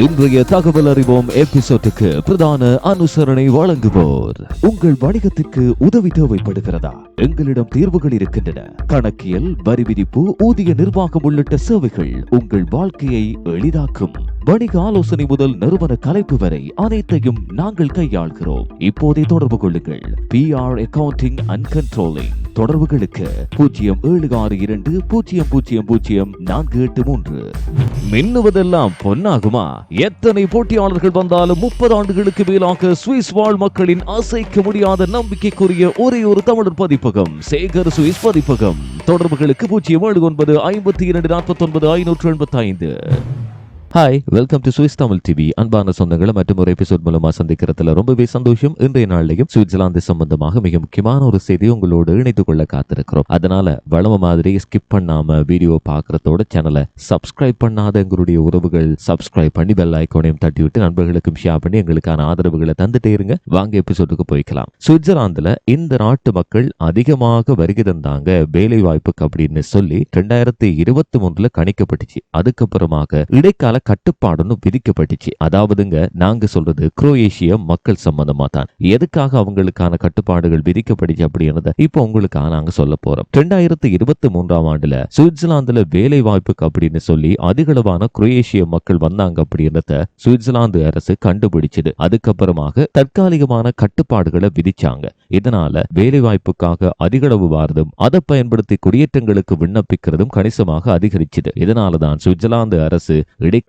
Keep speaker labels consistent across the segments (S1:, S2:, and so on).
S1: இன்றைய தகவல் அறிவோம் எபிசோட்டுக்கு பிரதான அனுசரணை வழங்குவோர். உங்கள் வணிகத்திற்கு உதவி தேவைப்படுகிறதா? எங்களிடம் தீர்வுகள் இருக்கின்றன. கணக்கியல் வரி விதிப்பு ஊதிய நிர்வாகம் உள்ளிட்ட சேவைகள் உங்கள் வாழ்க்கையை எளிதாக்கும். வணிக ஆலோசனை முதல் நிறுவன கலைப்பு வரை அனைத்தையும் நாங்கள் கையாள்கிறோம். இப்போதே தொடர்பு கொள்ளுங்கள். P R accounting and controlling தொடர்புகளுக்கு பூஜ்ஜியம் ஏழு ஆறு இரண்டு பூஜ்ஜியம் பூஜ்ஜியம் பூஜ்ஜியம் நான்கு எட்டு மூன்று. மின்னுவதெல்லாம் பொன்னாகுமா? எத்தனை போட்டியாளர்கள் வந்தாலும் முப்பது ஆண்டுகளுக்கு மேலாக சுவிஸ் வாழ் மக்களின் அசைக்க முடியாத நம்பிக்கைக்குரிய ஒரே ஒரு தமிழர் பதிப்பகம் சேகர் சுவிஸ் பதிப்பகம். தொடர்புகளுக்கு பூஜ்ஜியம் ஏழு ஒன்பது ஐம்பத்தி இரண்டு நாற்பத்தி ஒன்பது ஐநூற்று எண்பத்தி ஐந்து hi welcome to Swiss Tamil TV அன்பான சொந்தங்களை மற்றும் ஒரு எபிசோட் மூலமா சந்திக்கிறதுல ரொம்பவே சந்தோஷம். இன்றைய நாள்லையும் சுவிட்சர்லாந்து சம்பந்தமாக மிக முக்கியமான ஒரு செய்தி உங்களோடு இணைத்து கொள்ள காத்திருக்கிறோம். அதனால வளம மாதிரி ஸ்கிப் பண்ணாம வீடியோ பாக்குறதோட சேனலை சப்ஸ்கிரைப் பண்ணாத எங்களுடைய உறவுகள் சப்ஸ்கிரைப் பண்ணி பெல் ஐக்கோனையும் தட்டி விட்டு நண்பர்களுக்கும் ஷேர் பண்ணி எங்களுக்கான ஆதரவுகளை தந்துட்டே இருங்க. வாங்க எபிசோடுக்கு போய்க்கலாம். சுவிட்சர்லாந்துல இந்த நாட்டு மக்கள் அதிகமாக வருகை தந்தாங்க வேலை வாய்ப்புக்கு அப்படின்னு சொல்லி ரெண்டாயிரத்தி இருபத்தி மூன்றுல கணிக்கப்பட்டுச்சு. அதுக்கப்புறமாக இடைக்கால கட்டுப்பாடுன்னு விதிக்கப்பட்டுச்சு. அதாவதுங்க நாங்க சொல்றது குரோஏஷிய மக்கள் சம்பந்தமா தான் எதுக்காக அவங்களுக்கான கட்டுப்பாடுகள் விதிக்கப்பட்டுச்சு அப்படின்றத இப்போ உங்களுக்காக நாங்க சொல்ல போறோம். ரெண்டாயிரத்தி இருபத்தி மூன்றாம் ஆண்டுல சுவிட்சர்லாந்துல வேலை வாய்ப்புக்கு அப்படின்னு சொல்லி அதிகளவான குரோஏஷிய மக்கள் வந்தாங்க அப்படின்றத சுவிட்சர்லாந்து அரசு கண்டுபிடிச்சது. அதுக்கப்புறமாக தற்காலிகமான கட்டுப்பாடுகளை விதிச்சாங்க. இதனால வேலை வாய்ப்புக்காக அதிகளவு வாரதும் அதை பயன்படுத்தி குடியேற்றங்களுக்கு விண்ணப்பிக்கிறதும் கணிசமாக அதிகரிச்சது. இதனாலதான் சுவிட்சர்லாந்து அரசு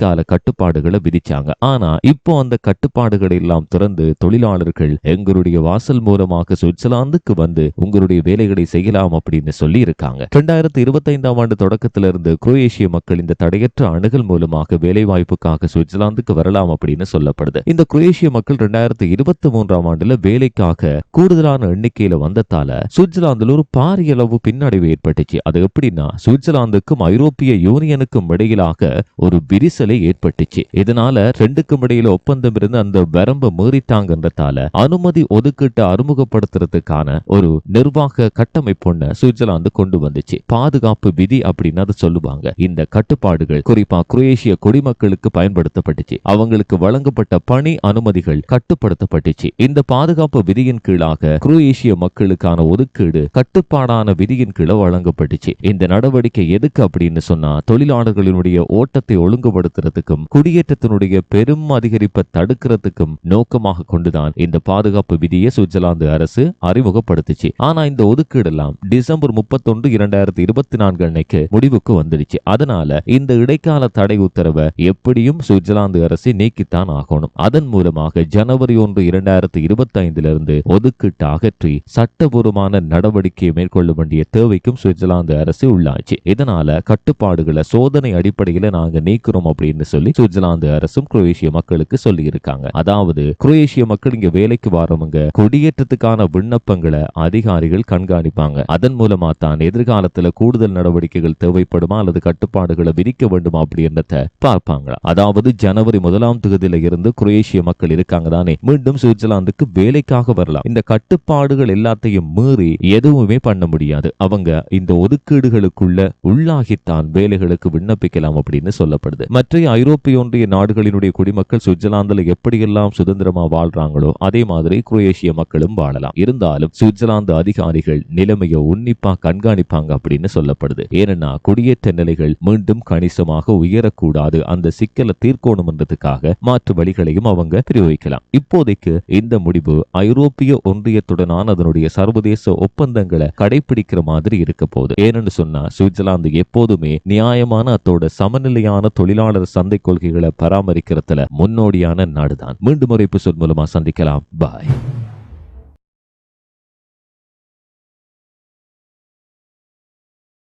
S1: இடைக்கால கட்டுப்பாடுகளை விதிச்சாங்க. ஆனா இப்போ அந்த கட்டுப்பாடுகளை எல்லாம் திறந்து தொழிலாளர்கள் எங்களுடைய வாசல் மூலமாக சுவிட்சர்லாந்துக்கு வந்து உங்களுடைய வேலைகளை செய்யலாம் அப்படின்னு சொல்லி இருக்காங்க இரண்டாயிரத்தி இருபத்தி ஐந்தாம் ஆண்டு தொடக்கத்திலிருந்து குரோஏஷிய மக்கள் இந்த தடையற்ற அணுகல் மூலமாக வேலை வாய்ப்புக்காக சுவிட்சர்லாந்துக்கு வரலாம் அப்படின்னு சொல்லப்படுது. இந்த குரோஏஷிய மக்கள் இரண்டாயிரத்தி இருபத்தி மூன்றாம் ஆண்டுல வேலைக்காக கூடுதலான எண்ணிக்கையில வந்ததால சுவிட்சர்லாந்துல ஒரு பாரிய அளவு பின்னடைவு ஏற்பட்டுச்சு. அது எப்படின்னா சுவிட்சர்லாந்துக்கும் ஐரோப்பிய யூனியனுக்கும் இடையிலாக ஒரு விரிசலை ஏற்பட்டுச்சு. இதனால ரெண்டுக்கும் இடையில ஒப்பந்தம் இருந்து அந்த வரம்பை மீறித்தாங்கன்றதால அனுமதி ஒதுக்கீட்டை அறிமுகப்படுத்துறதுக்கான ஒரு நிர்வாக கட்டமைப்பு ஒண்ண சுவிட்சர்லாந்து கொண்டு வந்துச்சு. பாதுகாப்பு விதி அப்படின்னு அதை சொல்லுவாங்க. இந்த கட்டுப்பாடுகள் குறிப்பா குரோேஷிய குடிமக்களுக்கு பயன்படுத்தப்பட்டுச்சு. அவங்களுக்கு வழங்கப்பட்ட பணி அனுமதிகள் கட்டுப்படுத்தப்பட்டுச்சு. இந்த பாதுகாப்பு விதியின் கீழாக குரோேஷிய மக்களுக்கான ஒதுக்கீடு கட்டுப்பாடான விதியின் கீழ வழங்கப்பட்டுச்சு. இந்த நடவடிக்கை எதுக்கு அப்படின்னு சொன்னா தொழிலாளர்களினுடைய ஓட்டத்தை ஒழுங்குபடுத்த ஒழுங்குபடுத்துறதுக்கும் குடியேற்றத்தினுடைய பெரும் அதிகரிப்பை தடுக்கிறதுக்கும் நோக்கமாக கொண்டுதான் இந்த பாதுகாப்பு விதியை சுவிட்சர்லாந்து அரசு அறிமுகப்படுத்துச்சு. ஆனா இந்த ஒதுக்கீடு எல்லாம் டிசம்பர் முப்பத்தொன்று இரண்டாயிரத்தி இருபத்தி நான்கு அன்னைக்கு முடிவுக்கு வந்துடுச்சு. அதனால இந்த இடைக்கால தடை உத்தரவை எப்படியும் சுவிட்சர்லாந்து அரசு நீக்கித்தான் ஆகணும். அதன் மூலமாக ஜனவரி ஒன்று இரண்டாயிரத்தி இருபத்தி ஐந்துல இருந்து ஒதுக்கீட்டு அகற்றி சட்டபூர்வமான நடவடிக்கையை மேற்கொள்ள வேண்டிய தேவைக்கும் சுவிட்சர்லாந்து அரசு உள்ளாச்சு. இதனால கட்டுப்பாடுகளை சோதனை அடிப்படையில நாங்க நீக்கிறோம் அப்படின்னு அப்படின்னு சொல்லி சுவிட்சர்லாந்து அரசும் குரோஏஷிய மக்களுக்கு சொல்லி இருக்காங்க அதாவது குரோஏஷிய மக்கள் இங்க வேலைக்கு வரவங்க குடியேற்றத்துக்கான விண்ணப்பங்களை அதிகாரிகள் கண்காணிப்பாங்க. அதன் மூலமா தான் எதிர்காலத்துல கூடுதல் நடவடிக்கைகள் தேவைப்படுமா அல்லது கட்டுப்பாடுகளை விதிக்க வேண்டுமா அப்படின்றத பார்ப்பாங்க அதாவது ஜனவரி முதலாம் தொகுதியில இருந்து குரோஏஷிய மக்கள் இருக்காங்க தானே. மீண்டும் சுவிட்சர்லாந்துக்கு வேலைக்காக வரலாம். இந்த கட்டுப்பாடுகள் எல்லாத்தையும் மீறி எதுவுமே பண்ண முடியாது. அவங்க இந்த ஒதுக்கீடுகளுக்குள்ள உள்ளாகித்தான் வேலைகளுக்கு விண்ணப்பிக்கலாம் அப்படின்னு சொல்லப்படுது. மற்ற ஐரோப்பிய ஒன்றிய நாடுகளினுடைய குடிமக்கள் சுவிட்சர்லாந்துல எப்படியெல்லாம் சுதந்திரமா வாழ்றாங்களோ அதே மாதிரி குரோேஷிய மக்களும் வாழலாம். இருந்தாலும் சுவிட்சர்லாந்து அதிகாரிகள் நிலைமையை உன்னிப்பா கண்காணிப்பாங்க அப்படின்னு சொல்லப்படுது. ஏன்னா குடியேற்ற நிலைகள் மீண்டும் கணிசமாக உயரக்கூடாது. அந்த சிக்கலை தீர்க்கணும்ன்றதுக்காக மாற்று வழிகளையும் அவங்க பிரயோகிக்கலாம். இப்போதைக்கு இந்த முடிவு ஐரோப்பிய ஒன்றியத்துடனான அதனுடைய சர்வதேச ஒப்பந்தங்களை கடைபிடிக்கிற மாதிரி இருக்க போகுது. ஏன்னு சொன்னா சுவிட்சர்லாந்து எப்போதுமே நியாயமான அத்தோட சமநிலையான தொழிலாளர் சந்தை கொள்கைகளை பராமரிக்கிறதுல முன்னோடியான நாடுதான். மீண்டும் ஒரு எபிசோட் மூலமா சந்திக்கலாம். பாய்